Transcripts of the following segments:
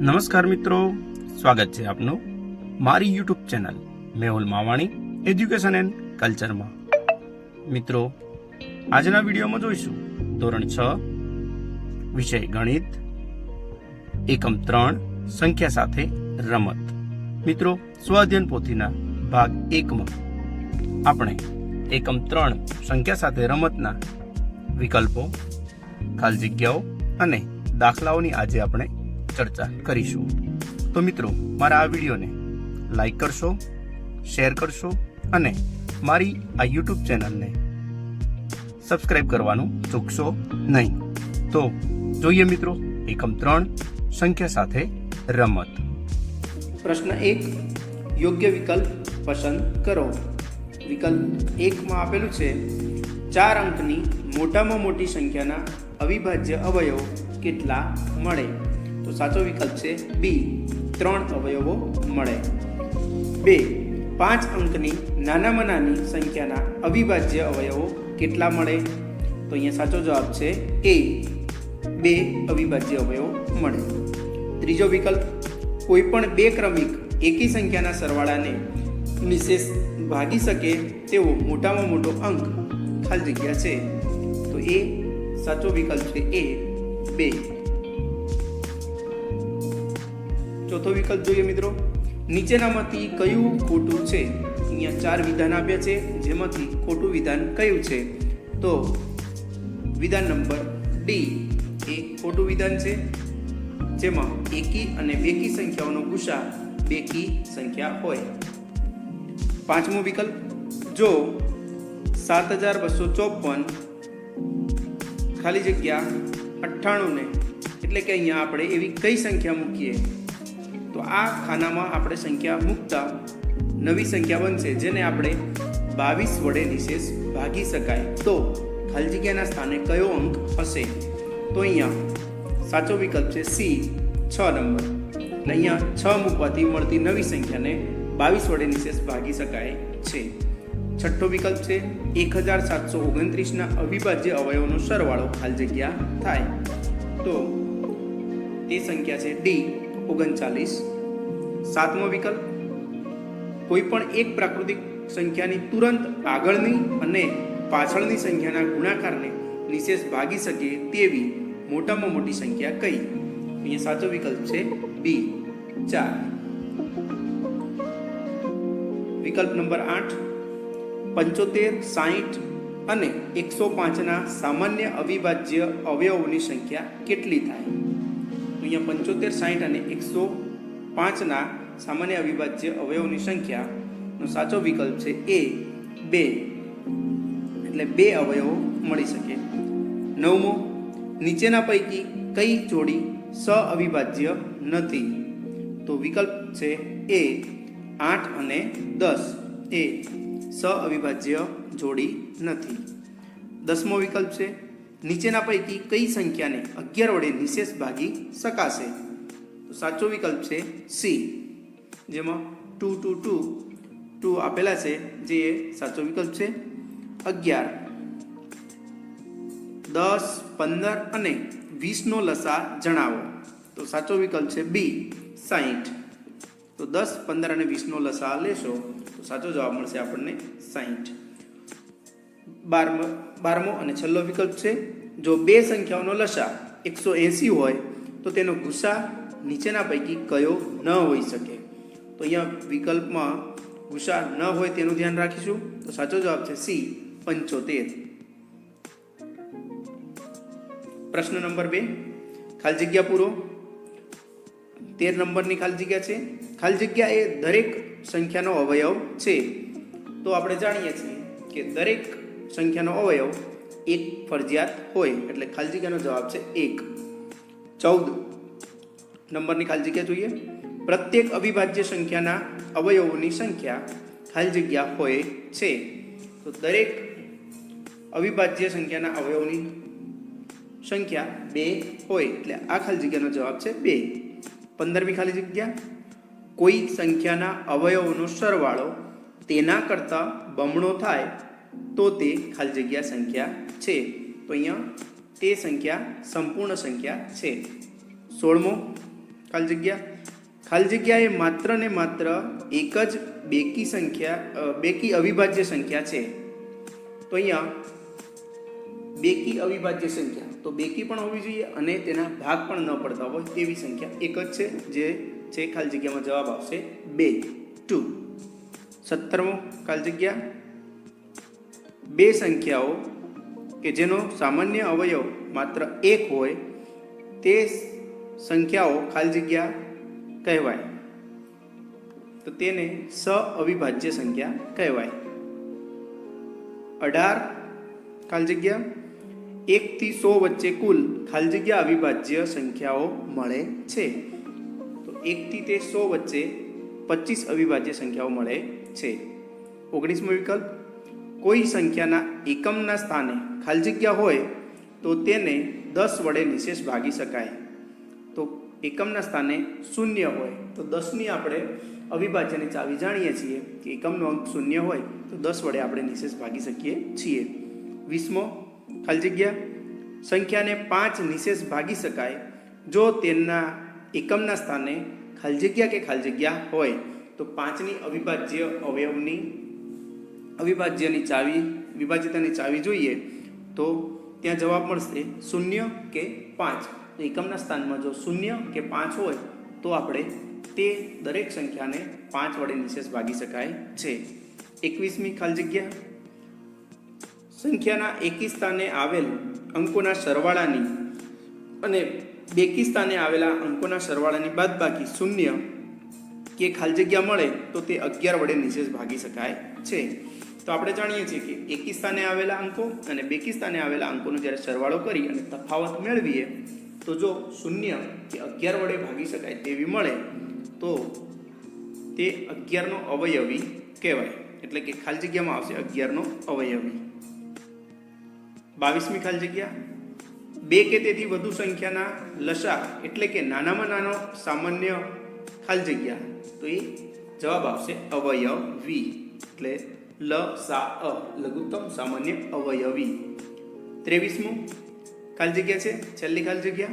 નમસ્કાર મિત્રો, સ્વાગત છે આપનું મારી YouTube channel Mehul Mavani education and કલ્ચરમાં મિત્રો, આજના વિડીયોમાં જોઈશું ધોરણ છ, વિષય ગણિત, એકમ ત્રણ, સંખ્યા સાથે રમત. મિત્રો, સ્વાધ્યન પોથીના ભાગ એકમાં આપણે એકમ ત્રણ, સંખ્યા સાથે રમતના વિકલ્પો, ખાલી જગ્યાઓ અને દાખલાઓની આજે આપણે ચર્ચા કરીશું. તો મિત્રો, મારા આ વિડીયોને લાઈક કરશો શેર કરશો અને મારી આ યુટ્યુબ ચેનલને સબસ્ક્રાઈબ કરવાનું ચૂકશો નહીં. તો જોઈએ મિત્રો, એકમ ત્રણ, સંખ્યા સાથે રમત. પ્રશ્ન એક, યોગ્ય વિકલ્પ પસંદ કરો. વિકલ્પ એકમાં આપેલું છે, ચાર અંકની મોટામાં મોટી સંખ્યાના અવિભાજ્ય અવયવ કેટલા મળે? તો સાચો વિકલ્પ છે બી ત્રણ અવયવો મળે. બે પાંચ અંકની નાનામાં નાની સંખ્યાના અવિભાજ્ય અવયવો કેટલા મળે? તો અહીંયા સાચો જવાબ છે એ બે અવિભાજ્ય અવયવો મળે. ત્રીજો વિકલ્પ કોઈ પણ બે ક્રમિક એકી સંખ્યાના સરવાળાને નિશેષ ભાગી શકે તેવો મોટામાં મોટો અંક ખાલી જગ્યા છે. તો એ સાચો વિકલ્પ છે એ બે. ચોથો વિકલ્પ જોઈએ મિત્રો. નીચેનામાંથી કયું ખોટું છે? અહીંયા ચાર વિધાન આપ્યા છે, જેમાંથી ખોટું વિધાન કયું છે? તો વિધાન નંબર ડી, એ ખોટું વિધાન છે, જેમાં એકી અને બેકી સંખ્યાઓનો ગુસા બેકી સંખ્યા હોય. પાંચમો વિકલ્પ, જો સાત હજાર બસો ચોપન ખાલી જગ્યા અઠ્ઠાણુંને એટલે કે અહીંયા આપણે એવી કઈ સંખ્યા મૂકીએ? તો આ ખાનામાં આપણે સંખ્યા મૂકતા નવી સંખ્યા બનશે, જેને આપણે બાવીસ વડે નિશેષ ભાગી શકાય. તો ખાલી જગ્યાના સ્થાને કયો અંક હશે? તો અહીંયા સાચો વિકલ્પ છે સી, છ નંબર. એટલે અહીંયા છ મૂકવાથી મળતી નવી સંખ્યાને બાવીસ વડે નિશેષ ભાગી શકાય છે. છઠ્ઠો વિકલ્પ છે એક હજાર સાતસો ઓગણત્રીસના અવિભાજ્ય અવયવોનો સરવાળો ખાલી જગ્યા થાય. તો તે સંખ્યા છે ડી. ઓગણચાલીસ. સાતમો વિકલ્પ. કોઈ પણ એક પ્રાકૃતિક સંખ્યાની તુરંત આગળની અને પાછળની સંખ્યાના ગુણાકારને નિશેષ ભાગી શકે તેવી મોટામાં મોટી સંખ્યા કઈ? અહીંયા સાચો વિકલ્પ છે બી, ચાર. વિકલ્પ નંબર આઠ, પંચોતેર, સાહીઠ અને એકસો પાંચના સામાન્ય અવિભાજ્ય અવયવોની સંખ્યા કેટલી થાય? અહીંયા પંચોતેર સાહીઠ અને એકસો પાંચના સામાન્ય અવિભાજ્ય અવયવોની સંખ્યાનો સાચો વિકલ્પ છે એ બે. એટલે બે અવયવો મળી શકે. નવમો, નીચેના પૈકી કઈ જોડી સ અવિભાજ્ય નથી? તો વિકલ્પ છે એ આઠ અને દસ. એ સ અવિભાજ્ય જોડી નથી. દસમો વિકલ્પ છે નીચેના પૈકી કઈ સંખ્યાને અગિયાર વડે નિશેષ ભાગી શકાશે? તો સાચો વિકલ્પ છે સી. જેમાં ટુ ટુ ટુ ટુ આપેલા છે, જે સાચો વિકલ્પ છે. અગિયાર. દસ, પંદર અને વીસનો લસા જણાવો. તો સાચો વિકલ્પ છે બી સાહીઠ તો દસ, પંદર અને વીસનો લસા લેશો. તો સાચો જવાબ મળશે આપણને સાહીઠ બારમો બારમો અને છેલ્લો વિકલ્પ છે. જો બે સંખ્યાઓનો લસા એકસો એંસી હોય, તો તેનો ગુસા નીચેના પૈકી કયો ન હોઈ શકે? તો અહીંયા વિકલ્પમાં ગુસા ન હોય તેનું ધ્યાન રાખીશું. તો સાચો જવાબ છે સી, પંચોતેર. પ્રશ્ન નંબર બે. ખાલી જગ્યા પૂરો. તેર નંબરની ખાલી જગ્યા છે. ખાલી જગ્યા એ દરેક સંખ્યાનો અવયવ છે. તો આપણે જાણીએ છીએ કે દરેક સંખ્યાનો અવયવ એક ફરજિયાત હોય એટલે ખાલી જગ્યાનો જવાબ છે એક. ચૌદ. નંબરની ખાલી જગ્યા જોઈએ? પ્રત્યેક અવિભાજ્ય સંખ્યાના અવયવોની સંખ્યા ખાલી જગ્યા હોય છે. તો દરેક અવિભાજ્ય સંખ્યાના અવયવોની સંખ્યા બે હોય એટલે આ ખાલી જગ્યાનો જવાબ છે બે. પંદરમી ખાલી જગ્યા? કોઈ સંખ્યાના અવયવોનો સરવાળો તેના કરતાં બમણો થાય તો તે ખાલી જગ્યા સંખ્યા છે. તો અહીંયા તે સંખ્યા સંપૂર્ણ સંખ્યા છે. સોળમો ખાલી જગ્યા. ખાલી જગ્યા એ માત્ર ને માત્ર એક જ બેકી સંખ્યા બેકી અવિભાજ્ય સંખ્યા છે. તો અહીંયા બેકી અવિભાજ્ય સંખ્યા, તો બેકી પણ હોવી જોઈએ અને તેના ભાગ પણ ન પડતા હોય તેવી સંખ્યા એક જ છે, જે છે ખાલી જગ્યામાં જવાબ આવશે બે, ટુ. સત્તરમો ખાલી જગ્યા. બે સંખ્યાઓ કે જેનો સામાન્ય અવયવ માત્ર એક હોય, તે સંખ્યાઓ ખાલી જગ્યા કહેવાય. તો તેને સ અવિભાજ્ય સંખ્યા કહેવાય. અઢાર ખાલી જગ્યા એકથી સો વચ્ચે કુલ ખાલી જગ્યા અવિભાજ્ય સંખ્યાઓ મળે છે. તો એકથી તે સો વચ્ચે પચીસ અવિભાજ્ય સંખ્યાઓ મળે છે. ઓગણીસમો વિકલ્પ કોઈ સંખ્યાના એકમના સ્થાને ખાલી જગ્યા હોય તો તેને દસ વડે નિશેષ ભાગી શકાય. તો એકમના સ્થાને શૂન્ય હોય તો દસની આપણે અવિભાજ્યની ચાવી જાણીએ છીએ કે એકમનો અંક શૂન્ય હોય તો દસ વડે આપણે નિશેષ ભાગી શકીએ છીએ. વીસમો, ખાલી જગ્યા. સંખ્યાને પાંચ નિશેષ ભાગી શકાય જો તેના એકમના સ્થાને ખાલી જગ્યા કે ખાલી જગ્યા હોય તો પાંચની અવિભાજ્ય અવયવની અવિભાજ્યની ચાવી વિભાજ્યતાની ચાવી જોઈએ તો ત્યાં જવાબ મળશે શૂન્ય કે પાંચ. તો એકમના સ્થાનમાં જો શૂન્ય કે પાંચ હોય તો આપણે તે દરેક સંખ્યાને પાંચ વડે નિશેષ ભાગી શકાય છે. એકવીસમી ખાલી જગ્યા. સંખ્યાના એકી સ્થાને આવેલ અંકોના સરવાળાની અને બેકી સ્થાને આવેલા અંકોના સરવાળાની બાદબાકી શૂન્ય કે ખાલી જગ્યા મળે તો તે અગિયાર વડે નિશેષ ભાગી શકાય છે. તો આપણે જાણીએ છીએ કે એકી આવેલા અંકો અને બેકી સ્થાને આવેલા અંકોનો જ્યારે સરવાળો કરી અને તફાવત મેળવીએ, તો જો શૂન્ય કે અગિયાર વડે ભાગી શકાય તેવી મળે, તો તે અગિયારનો અવયવી કહેવાય. એટલે કે ખાલી જગ્યામાં આવશે અગિયારનો અવયવી. બાવીસમી ખાલી જગ્યા. બે કે તેથી વધુ સંખ્યાના લસા એટલે કે નાનામાં નાનો સામાન્ય ખાલી જગ્યા. તો એ જવાબ આવશે અવયવી. એટલે લ, સા, અ, લઘુત્તમ સામાન્ય અવયવી. ત્રેવીસમું, ખાલી જગ્યા છે? છેલ્લી ખાલી જગ્યા?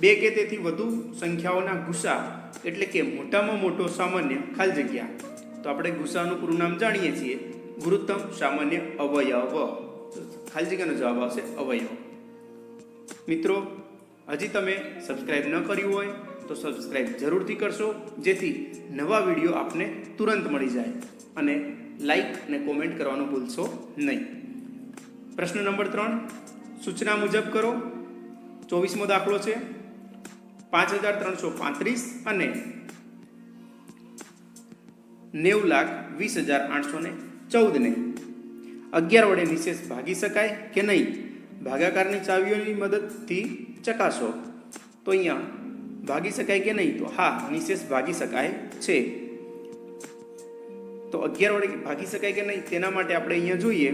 બે કે તેથી વધુ સંખ્યાઓના ગુસા એટલે કે મોટામાં મોટો સામાન્ય ખાલી જગ્યા. તો આપણે ગુસાનું પૂરું નામ જાણીએ છીએ. ગુરુત્તમ સામાન્ય અવયવ. ખાલી જગ્યાનો જવાબ આવશે અવયવ. મિત્રો, હજી તમે સબસ્ક્રાઇબ ન કર્યું હોય તો સબસ્ક્રાઇબ જરૂરથી કરશો, જેથી નવા વીડિયો આપને તુરંત મળી જાય અને લાઈક અને કોમેન્ટ કરવાનું ભૂલશો નહીં. પ્રશ્ન નંબર ત્રણ, સૂચના મુજબ કરો. ચોવીસમો દાખલો છે. પાંચ હજાર ત્રણસો પાંત્રીસ અને નેવું લાખ વીસ હજાર આઠસો ને ચૌદને. અગિયાર વડે નિશેષ ભાગી શકાય કે નહીં? ભાગાકારની ચાવીઓની મદદથી ચકાસો. તો અહીંયા ભાગી શકાય કે નહીં? તો હા, નિશેષ ભાગી શકાય છે. તો અગિયાર વડે ભાગી શકાય કે નહીં તેના માટે આપણે અહીંયા જોઈએ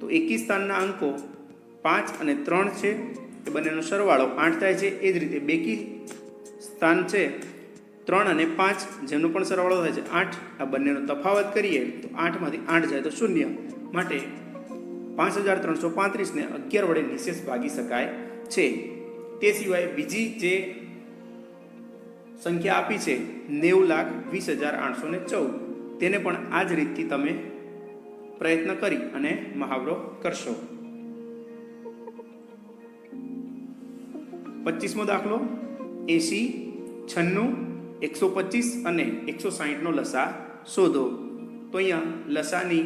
તો એકી સ્થાનના અંકો પાંચ અને ત્રણ છે, એ બંનેનો સરવાળો આઠ થાય છે, એ જ રીતે બેકી સ્થાન છે ત્રણ અને પાંચ, જેનો પણ સરવાળો થાય છે આઠ, આ બંનેનો તફાવત કરીએ તો આઠમાંથી આઠ જાય તો શૂન્ય. માટે પાંચ હજાર ત્રણસો પાંત્રીસને અગિયાર વડે નિશેષ ભાગી શકાય છે. તે સિવાય બીજી જે સંખ્યા આપી છે, નેવું લાખ વીસ હજાર આઠસો ને ચૌદ. તેને પણ આ જ રીતથી તમે પ્રયત્ન કરી અને મહાવરો કરશો. પચીસમો દાખલો એસી છન્નું, એકસો પચીસ અને એકસો સાહીઠનો લસા શોધો. તો અહીંયા લસાની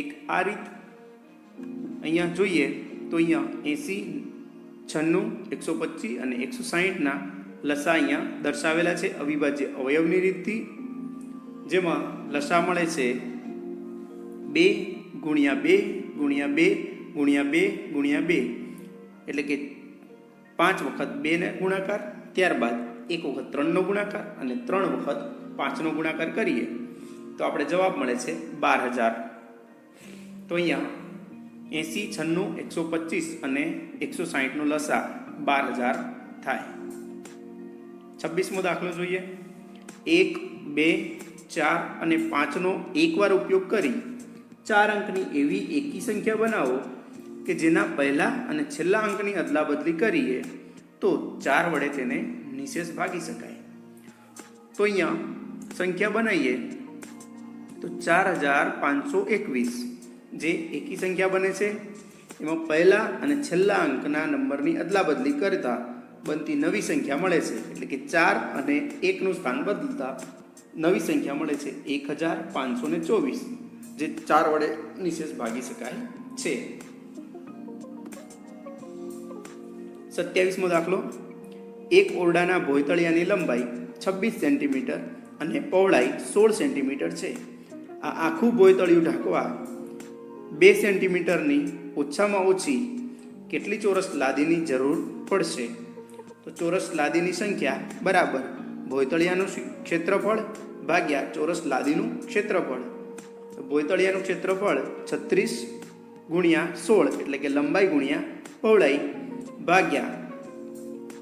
એક આ રીત. અહીંયા જોઈએ તો અહીંયા એસી છન્નું, એકસો પચીસ અને એકસો સાહીઠના લસા અહીંયા દર્શાવેલા છે અવિભાજ્ય અવયવની રીતથી. જેમાં લસા મળે છે બે ગુણ્યા બે ગુણ્યા બે ગુણ્યા બે ગુણ્યા બે. એટલે કે પાંચ વખત બેને ગુણાકાર, ત્યારબાદ એક વખત ત્રણનો ગુણાકાર અને ત્રણ વખત પાંચનો ગુણાકાર કરીએ. તો આપણે જવાબ મળે છે બાર હજાર. તો અહીંયા એંસી, છન્નું, એકસો પચીસ અને એકસો સાહીઠનો લસા બાર હજાર થાય. છવ્વીસમો દાખલો જોઈએ. એક, બે ચાર અને પાંચનો એકવાર ઉપયોગ કરી ચાર અંકની એવી એકી સંખ્યા બનાવો કે જેના પહેલા અને છેલ્લા અંકની અદલાબદલી કરીએ તો ચાર વડે તેને નિશેષ ભાગી શકાય. તો અહીંયા સંખ્યા બનાવીએ તો ચાર હજાર પાંચસો એકવીસ જે એકી સંખ્યા બને છે. એમાં પહેલા અને છેલ્લા અંકના નંબરની અદલાબદલી કરતા બનતી નવી સંખ્યા મળે છે. એટલે કે ચાર અને એકનું સ્થાન બદલતા નવી સંખ્યા મળે છે એક હજાર પાંચસો ને ચોવીસ, જે ચાર વડે નિશેષ ભાગી શકાય છે. સત્યાવીસમો દાખલો. એક ઓરડાના ભોયતળિયાની લંબાઈ છવ્વીસ સેન્ટીમીટર અને પહોળાઈ સોળ સેન્ટીમીટર છે. આ આખું ભોયતળિયું ઢાંકવા બે સેન્ટીમીટરની ઓછામાં ઓછી કેટલી ચોરસ લાદીની જરૂર પડશે? તો ચોરસ લાદીની સંખ્યા બરાબર ભોયતળિયાનું ક્ષેત્રફળ ભાગ્યા ચોરસ લાદીનું ક્ષેત્રફળ. ભોયતળિયાનું ક્ષેત્રફળ છત્રીસ ગુણ્યા સોળ, એટલે કે લંબાઈ ગુણ્યા પહોળાઈ ભાગ્યા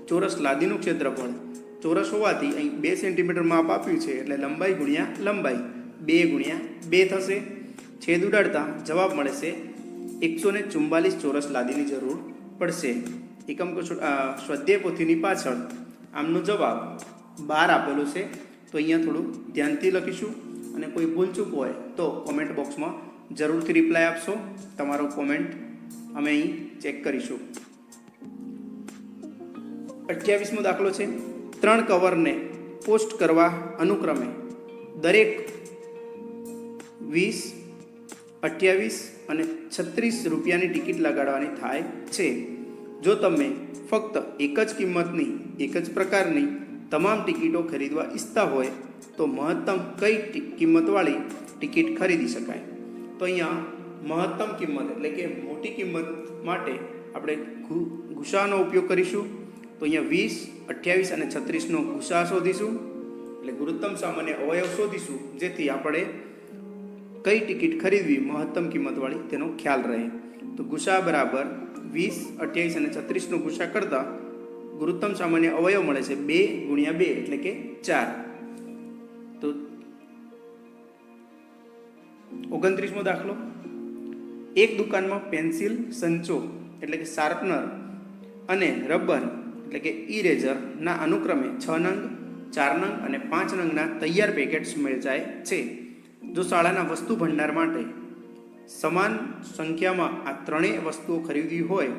ચોરસ લાદીનું ક્ષેત્રફળ. ચોરસ હોવાથી અહીં બે સેન્ટીમીટર માપ આપ્યું છે, એટલે લંબાઈ ગુણ્યા લંબાઈ. બે ગુણ્યા બે થશે. છેદ ઉડાડતા જવાબ મળે છે, એકસો ને ચુમ્બાલીસ ચોરસ લાદીની જરૂર પડશે. એકમ સ્વાધ્યાય પોથીની પાછળ આમનો જવાબ બાર આપેલું છે, તો અહીંયા થોડું ધ્યાનથી લખીશું. અને કોઈ ભૂલચૂક હોય તો કોમેન્ટ બોક્સમાં જરૂરથી રિપ્લાય આપશો. તમારો કોમેન્ટ અમે અહીં ચેક કરીશું. અઠ્યાવીસમો દાખલો છે. ત્રણ કવરને પોસ્ટ કરવા અનુક્રમે દરેક વીસ, અઠ્યાવીસ અને છત્રીસ રૂપિયાની ટિકિટ લગાડવાની થાય છે. જો તમે ફક્ત એક જ કિંમતની, એક જ પ્રકારની તમામ ટિકિટો ખરીદવા ઈચ્છતા હોય તો મહત્તમ કઈ કિંમતવાળી ટિકિટ ખરીદી શકાય? તો અહીંયા મહત્તમ કિંમત એટલે કે મોટી કિંમત માટે આપણે ગુસાનો ઉપયોગ કરીશું. તો અહીંયા વીસ, અઠ્યાવીસ અને છત્રીસનો ગુસા શોધીશું. એટલે ગુરુત્તમ સામાન્ય અવયવ શોધીશું, જેથી આપણે કઈ ટિકિટ ખરીદવી મહત્તમ કિંમતવાળી તેનો ખ્યાલ રહે. તો ગુસા બરાબર વીસ, અઠ્યાવીસ અને છત્રીસનો ગુસા કરતાં ગુરુત્તમ સામાન્ય અવયવ મળે છે બે ગુણ્યા બે એટલે કે ચાર. તો ઓગણત્રીસમો દાખલો. એક દુકાનમાં પેન્સિલ સંચો એટલે કે શાર્પનર અને રબર એટલે કે ઇરેઝરના અનુક્રમે છ નંગ, ચાર નંગ અને પાંચ નંગના તૈયાર પેકેટ્સ વેચાય છે. જો શાળાના વસ્તુ ભંડાર માટે સમાન સંખ્યામાં આ ત્રણેય વસ્તુઓ ખરીદવી હોય,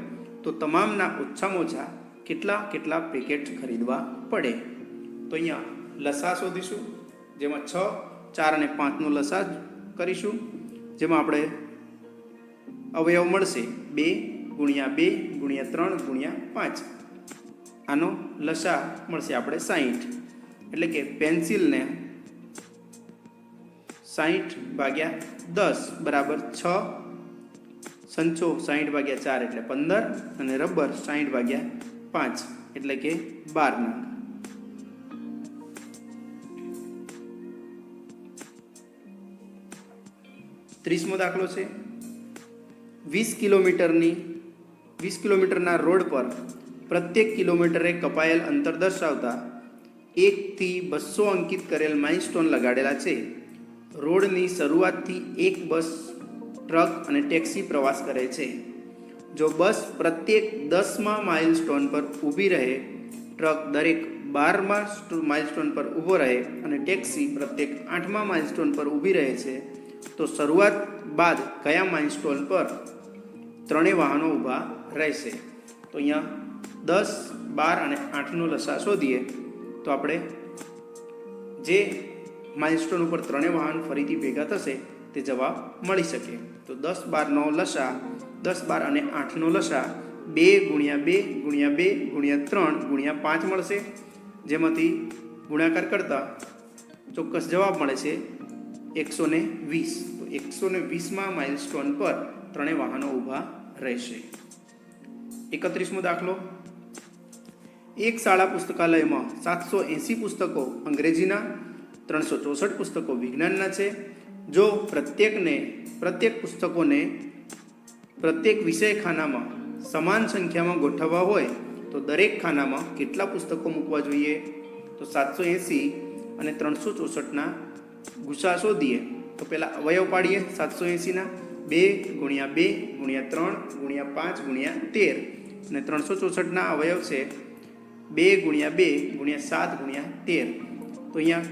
તો તમામના ઓછામાં ઓછા કેટલા કેટલા પેકેટ ખરીદવા પડે? તો અહીંયા લસા શોધીશું, જેમાં છ, ચાર અને પાંચનો લસા કરીશું, જેમાં આપણે અવયવ મળશે બે ગુણ્યા બે ગુણ્યા ત્રણ ગુણ્યા પાંચ. આનો લસા મળશે આપણે સાહીઠ એટલે કે પેન્સિલને સાહીઠ ભાગ્યા દસ બરાબર છ. સંચો સાહીઠ ભાગ્યા ચાર એટલે પંદર અને રબર સાહીઠ ભાગ્યા પાંચ, એટલે કે બાર નંગ. ત્રીસમો દાખલો છે. વીસ કિલોમીટરની, વીસ કિલોમીટરના રોડ પર પ્રત્યેક કિલોમીટરે કપાયેલ અંતર દર્શાવતા એકથી બસો અંકિત કરેલ માઇલસ્ટોન લગાડેલા છે. રોડની શરૂઆતથી એક બસ, ટ્રક અને ટેક્સી પ્રવાસ કરે છે. જો બસ પ્રત્યેક દસમા માઇલસ્ટોન પર ઊભી રહે ટ્રક દરેક બારમા માઇલસ્ટોન પર ઊભો રહે અને ટેક્સી પ્રત્યેક આઠમા માઇલસ્ટોન પર ઊભી રહે છે, તો શરૂઆત બાદ કયા માઇલસ્ટોન પર ત્રણેય વાહનો ઊભા રહેશે? તો અહીંયા દસ, બાર અને આઠનો લસા શોધીએ. તો આપણે જે માઇલસ્ટોન ઉપર ત્રણેય વાહન ફરીથી ભેગા થશે, તે જવાબ મળી શકે. તો દસ, બારનો લસા દસ, બાર અને આઠનો લસા બે ગુણ્યા બે ગુણ્યા બે ગુણ્યા ત્રણ ગુણ્યા પાંચ મળશે. જેમાંથી ગુણાકાર કરતાં ચોક્કસ જવાબ મળે છે એકસો ને વીસ. તો એકસો ને વીસમાં માઇલસ્ટોન પર ત્રણેય વાહનો ઊભા રહેશે. એકત્રીસમો દાખલો. એક શાળા પુસ્તકાલયમાં સાતસો એંસી પુસ્તકો અંગ્રેજીના, ત્રણસો ચોસઠ પુસ્તકો વિજ્ઞાનના છે. જો પ્રત્યેકને, પ્રત્યેક પુસ્તકોને પ્રત્યેક વિષય ખાનામાં સમાન સંખ્યામાં ગોઠવવા હોય તો દરેક ખાનામાં કેટલા પુસ્તકો મૂકવા જોઈએ? તો સાતસો એંસી અને ત્રણસો ચોસઠના ગુસા શોધીએ. તો પહેલાં અવયવ પાડીએ સાતસો એંસીના. બે ગુણ્યા બે ગુણ્યા ત્રણ ગુણ્યા પાંચ ગુણ્યા તેર. અને ત્રણસો ચોસઠના અવયવ છે બે ગુણ્યા બે ગુણ્યા સાત ગુણ્યા તેર. તો અહીંયા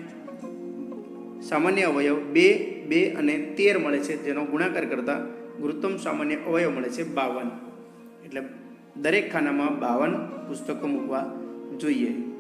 સામાન્ય અવયવ બે બે અને તેર મળે છે જેનો ગુણાકાર કરતાં ગુરુત્તમ સામાન્ય અવયવ મળે છે બાવન. એટલે દરેક ખાનામાં બાવન પુસ્તકો મૂકવા જોઈએ.